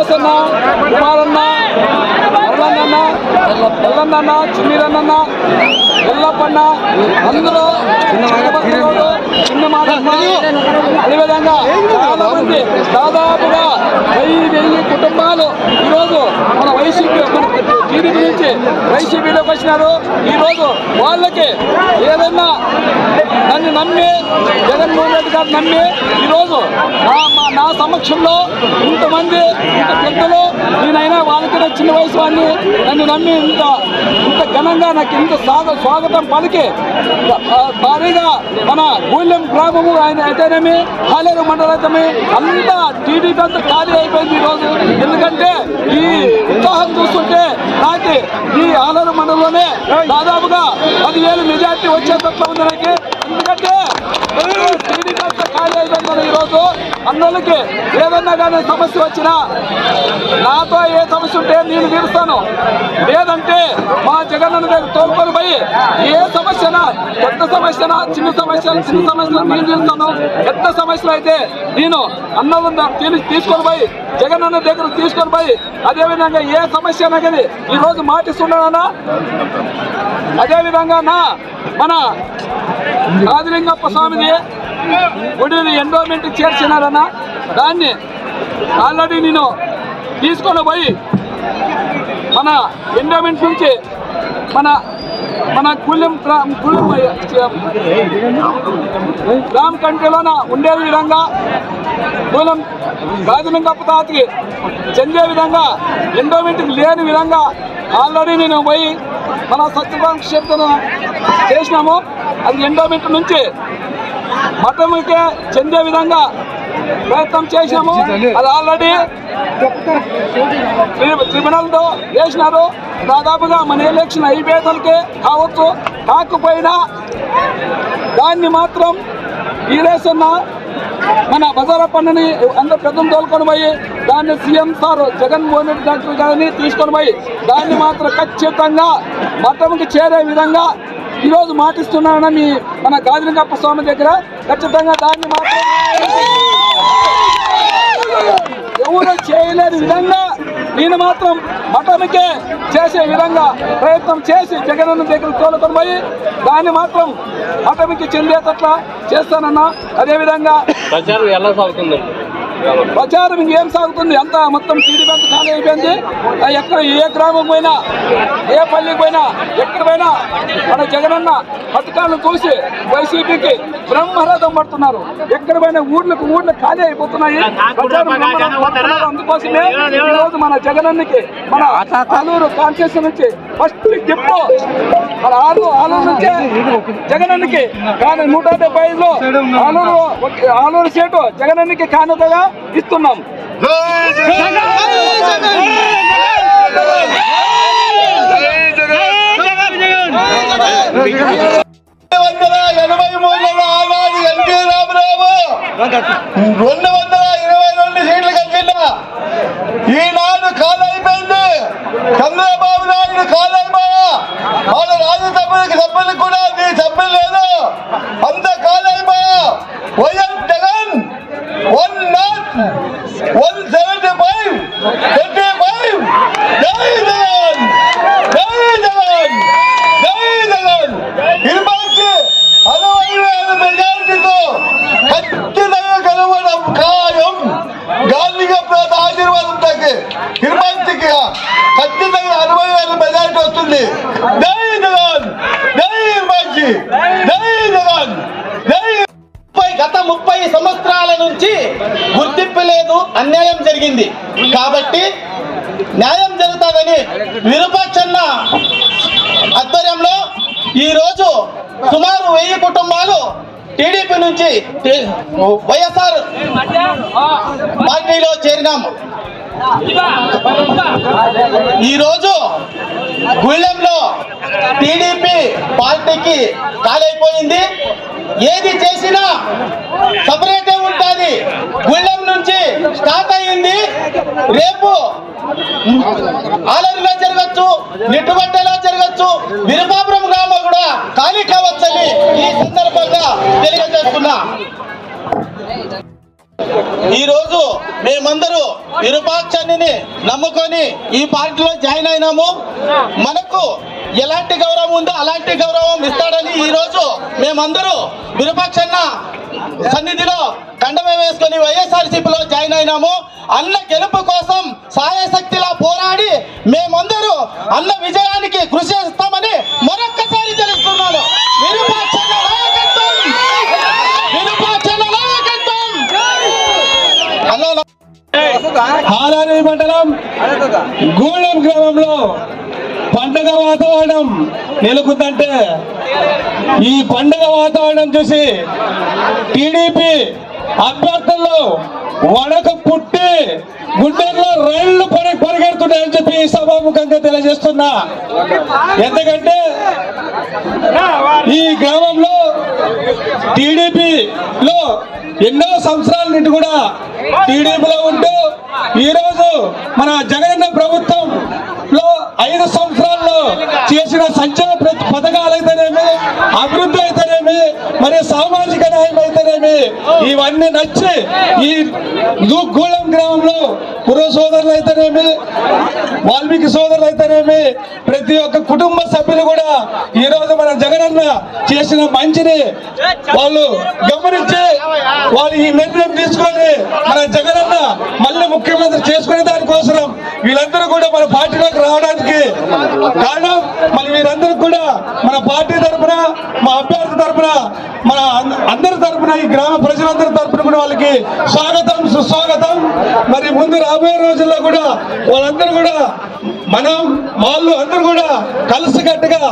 వీరేశన్న కుమారన్న ఎల్లన్న ఎల్లన్న చిన్నీరన్న ఎల్లప్పన్న అందరూ చిన్న మాటమ్మ అదేవిధంగా చాలా మంది దాదాపుగా వెయ్యి వెయ్యి కుటుంబాలు ఈరోజు మన వైసీపీ మన టీడీపీ నుంచి వైసీపీలోకి వచ్చినారు. ఈరోజు వాళ్ళకి ఏదైనా నన్ను నమ్మి జగన్మోహన్ రెడ్డి గారు నమ్మి ఈరోజు నా సమక్షంలో ఇంతమంది ఇంత పెద్దలు నేనైనా వాళ్ళకి చిన్న వయసు వాడిని నన్ను నమ్మి ఇంత ఇంత ఘనంగా నాకు ఇంత సాగ స్వాగతం పలికి భారీగా మన గూళ్ళెం గ్రామము ఆయన అయితేనేమి హాలేరు మండలైతేమి అంతా టీడీపీ అంతా ఖాళీ అయిపోయింది ఈరోజు. ఎందుకంటే ఈ ఉత్సాహం చూస్తుంటే నాకు ఈ ఆలూరు మండలంలోనే దాదాపుగా పదివేలు మెజార్టీ వచ్చేటట్లు ఉంది నాకు ఎందుకంటే టీడీపీ అంతా ఖాళీ అయిపోయింది ఈరోజు అన్నోళ్ళకి ఏదన్నా కానీ సమస్య వచ్చినా నాతో ఏ సమస్య ఉంటే నేను తీరుస్తాను. లేదంటే మా జగనన్న దగ్గర తోలుకొని పోయి ఏ సమస్యనా పెద్ద సమస్యనా చిన్న సమస్య చిన్న సమస్యలు నేను తీరుస్తాను. పెద్ద సమస్యలు అయితే నేను అన్నదం తీసుకొని పోయి జగనన్న దగ్గర తీసుకొని పోయి అదేవిధంగా ఏ సమస్య అయినా కానీ ఈరోజు మాటిస్తున్నానా అదేవిధంగా నా మన ఆదిలింగప్ప స్వామిని గుడిని ఎండోమెంట్ చేర్చినారన్న దాన్ని ఆల్రెడీ నేను తీసుకొని పోయి మన ఎండోమెంట్ నుంచి మన మన కులం కులం గ్రామ కంట్రీలోన ఉండే విధంగా కులం గాజులింగప్ప తాతకి చెందే విధంగా ఎండోమెంట్కి లేని విధంగా ఆల్రెడీ నేను పోయి మన సత్యభామ క్షేత్రం చేసినాము. అది ఎండోమెంట్ నుంచి మతముకే చెందే విధంగా ప్రయత్నం చేశాము అది ఆల్రెడీ ట్రిబ్యునల్తో వేసినారు దాదాపుగా మన ఎలక్షన్ అయిపోయేదానికి కావచ్చు కాకపోయినా దాన్ని మాత్రం ఈరేసన్న మన బజార పన్నుని అందరు పెద్దలు తోలుకొని పోయి దాన్ని CM sir Jaganmohan Reddy doctor గారిని తీసుకొని పోయి దాన్ని మాత్రం ఖచ్చితంగా మతంకి చేరే విధంగా ఈరోజు మాటిస్తున్నానని మన గాజులింగప్ప స్వామి దగ్గర ఖచ్చితంగా దాన్ని మాత్రం ఎవరు చేయలేని విధంగా నేను మాత్రం మఠానికే చేసే విధంగా ప్రయత్నం చేసి జగనన్న దగ్గర తోలుకొని పోయి దాన్ని మాత్రం మఠానికి చెందేటట్లా చేస్తానన్నా అదేవిధంగా ప్రచారం ఎలా సాగుతుందండి? ప్రచారం ఇంకేం సాగుతుంది? అంతా మొత్తం టీడీపీ అంతా ఖాళీ అయిపోయింది. ఎక్కడ ఏ గ్రామం పోయినా ఏ పల్లికి పోయినా ఎక్కడ పోయినా మన జగనన్న పథకాలను చూసి వైసీపీకి బ్రహ్మరథం పడుతున్నారు. ఎక్కడ పోయినా ఊర్లకు ఊర్లు ఖాళీ అయిపోతున్నాయి. ప్రచారం. అందుకోసమే ఈ రోజు మన జగనన్నకి మన ఆలూరు కాన్స్టిట్యూషన్ నుంచి ఫస్ట్ గిఫ్ట్ మన ఆలు ఆలూరు నుంచే జగనన్నకి కానీ నూట డెబ్బై ఐదులో ఆలూరు ఆలూరు సీటు జగనన్నకి కానుకగా ఇస్తున్నాం. వందల ఎనభై మూడులో ఆనాడు ఎన్టీ రామరావు. రెండు గత ముప్పై సంవత్సరాల నుంచి గుర్తింపు లేదు అన్యాయం జరిగింది. కాబట్టి న్యాయం జరుగుతుందని విరూపాక్షన్న ఆధ్వర్యంలో ఈరోజు సుమారు వెయ్యి కుటుంబాలు టీడీపీ నుంచి వైఎస్ఆర్ పార్టీలో చేరినాము. ఈరోజు గుళ్ళెంలో టీడీపీ పార్టీకి కాలైపోయింది. ఏది చేసినా సపరేటే ఉంటుంది. గుళ్ళెం నుంచి స్టార్ట్ అయ్యింది. రేపు ఆలరిలో జరగచ్చు నిట్టుబట్టలో జరగచ్చు విరుపాపురం గ్రామం కూడా ఖాళీ కావచ్చని ఈ సందర్భంగా తెలియజేస్తున్నా. ఈ రోజు మేమందరూ విరూపాక్షాన్ని నమ్ముకొని ఈ పార్టీలో జాయిన్ అయినాము. మనకు ఎలాంటి గౌరవం ఉందో అలాంటి గౌరవం ఇస్తాడని ఈ రోజు మేమందరూ విరూపాక్షన్న సన్నిధిలో కండమే వేసుకొని వైఎస్ఆర్సీపీలో జాయిన్ అయినాము. అన్న గెలుపు కోసం సాయశక్తిలా పోరాడి మేమందరూ అన్న విజయానికి కృషి చేస్తామని మరొక్కసారి తెలుస్తున్నాను విరూపాక్షన్న నాయకత్వం! విరూపాక్షన్న నాయకత్వం! అన్న ఆలారి మండలం గూడెం గ్రామంలో పండగ వాతావరణం నెలకొందంటే ఈ పండగ వాతావరణం చూసి టీడీపీ అభ్యర్థులు వడక పుట్టి గుండెల్లో రైళ్ళు పరి పరిగెడుతున్నాయని చెప్పి ఈ సభాముఖంగా తెలియజేస్తున్నా. ఎందుకంటే ఈ గ్రామంలో టీడీపీలో ఎన్నో సంవత్సరాల నుండి కూడా టీడీపీలో ఉంటూ ఈరోజు మన జగనన్న ప్రభుత్వం ఐదు సంవత్సరాల్లో చేసిన సంక్షేమ పథకాలు అయితేనేమి అభివృద్ధి అయితేనేమి మరియు సామాజిక ఇవన్నీ నచ్చి ఈ గు- గ్రామంలో పుర సోదరులు అయితేనేమి వాల్మీకి సోదరులు అయితేనేమి ప్రతి ఒక్క కుటుంబ సభ్యులు కూడా ఈ రోజు మన జగనన్న చేసిన మంచిని వాళ్ళు గమనించి వాళ్ళు ఈ నిర్ణయం తీసుకొని మన జగనన్న మళ్ళీ ముఖ్యమంత్రి చేసుకునే దానికోసం వీళ్ళందరూ కూడా మన పార్టీలోకి రావడానికి కారణం. మళ్ళీ వీరందరూ కూడా మన పార్టీ తరఫున మా అభ్యర్థి కూడా మన అందరి తరఫున ఈ గ్రామ ప్రజలందరి తరఫున కూడా వాళ్ళకి స్వాగతం సుస్వాగతం. మరి ముందు రాబోయే రోజుల్లో కూడా వాళ్ళందరూ కూడా మనం వాళ్ళు అందరూ కూడా కలిసికట్టుగా